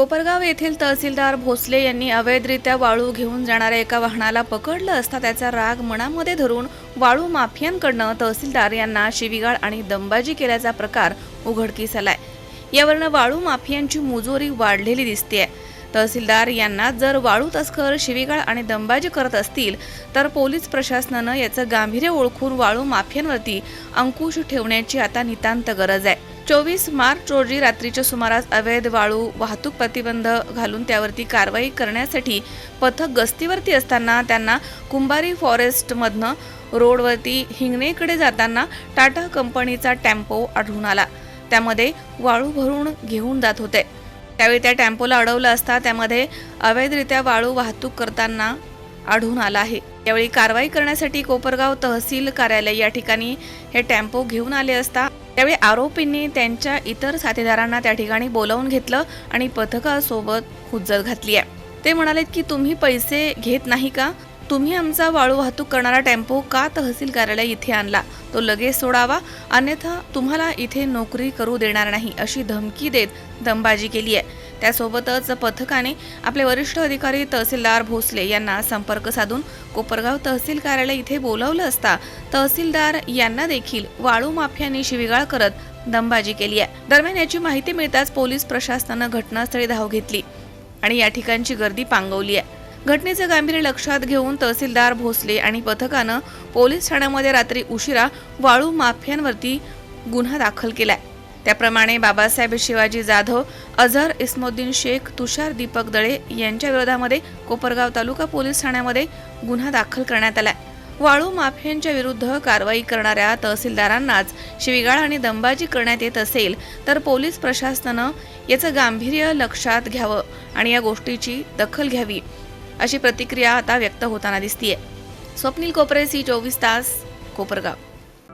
कोपरगाव येथील तहसीलदार भोसले यांनी अवैधरित्या वाळू घेऊन जाणाऱ्या एका वाहनाला पकडलं असता त्याचा राग मनामध्ये धरून वाळू माफियांकडनं तहसीलदार यांना शिवीगाळ आणि दंबाजी केल्याचा प्रकार उघडकीस आलाय यावरनं वाळू माफियांची मुजोरी वाढलेली दिसते तहसीलदार यांना जर वाळू तस्कर शिवीगाळ आणि दंबाजी करत असतील तर पोलीस प्रशासनानं याचं गांभीर्य ओळखून वाळू माफियांवरती अंकुश ठेवण्याची आता नितांत गरज आहे. चोवीस मार्च रोजी रात्रीच्या सुमारास अवैध वाळू वाहतूक प्रतिबंध घालून त्यावरती कारवाई करण्यासाठी पथक गस्तीवरती असताना त्यांना कुंभारी फॉरेस्टमधनं रोडवरती हिंगणेकडे जाताना टाटा कंपनीचा टेम्पो आढळून आला. त्यामध्ये वाळू भरून घेऊन जात होते. त्यावेळी त्या टेम्पोला अडवलं असता त्यामध्ये अवैधरित्या वाळू वाहतूक करताना आढळून आला आहे. यावेळी कारवाई करण्यासाठी कोपरगाव तहसील कार्यालय या ठिकाणी हे टेम्पो घेऊन आले असता त्यावेळी आरोपींनी त्यांच्या इतर साथीदारांना त्या ठिकाणी बोलावून घेतलं आणि पथकासोबत हुज्जत घातली आहे. ते म्हणालेत की तुम्ही पैसे घेत नाही का? तुम्ही आमचा वाळू वाहतूक करणारा टेम्पो का तहसील कार्यालय इथे आणला? तो लगेच सोडावा अन्यथा तुम्हाला इथे नोकरी करू देणार नाही अशी धमकी देत दमबाजी केली आहे. त्यासोबतच पथकाने आपले वरिष्ठ अधिकारी तहसीलदार भोसले यांना संपर्क साधून कोपरगाव तहसील कार्यालय इथे बोलावलं असता तहसीलदार यांना देखील वाळू माफियांनी शिवीगाळ करत दमबाजी केली आहे. दरम्यान याची माहिती मिळताच पोलीस प्रशासनानं घटनास्थळी धाव घेतली आणि या ठिकाणची गर्दी पांगवली आहे. घटनेचं गांभीर्य लक्षात घेऊन तहसीलदार भोसले आणि पथकानं पोलीस ठाण्यामध्ये रात्री उशिरा वाळू माफियांवरती गुन्हा दाखल केलाय. त्याप्रमाणे बाबासाहेब शिवाजी जाधव अझहर इस्मोद्दीन शेख तुषार दीपक दळे यांच्या विरोधामध्ये कोपरगाव तालुका पोलीस ठाण्यामध्ये गुन्हा दाखल करण्यात आला वाळू माफियांच्या विरुद्ध कारवाई करणाऱ्या तहसीलदारांनाच शिवीगाळ आणि दंबाजी करण्यात येत असेल तर पोलीस प्रशासनानं याचं गांभीर्य लक्षात घ्यावं आणि या गोष्टीची दखल घ्यावी अशी प्रतिक्रिया आता व्यक्त होताना दिसतीये. स्वप्नील कोपरे सी चोवीस तास Kopargaon.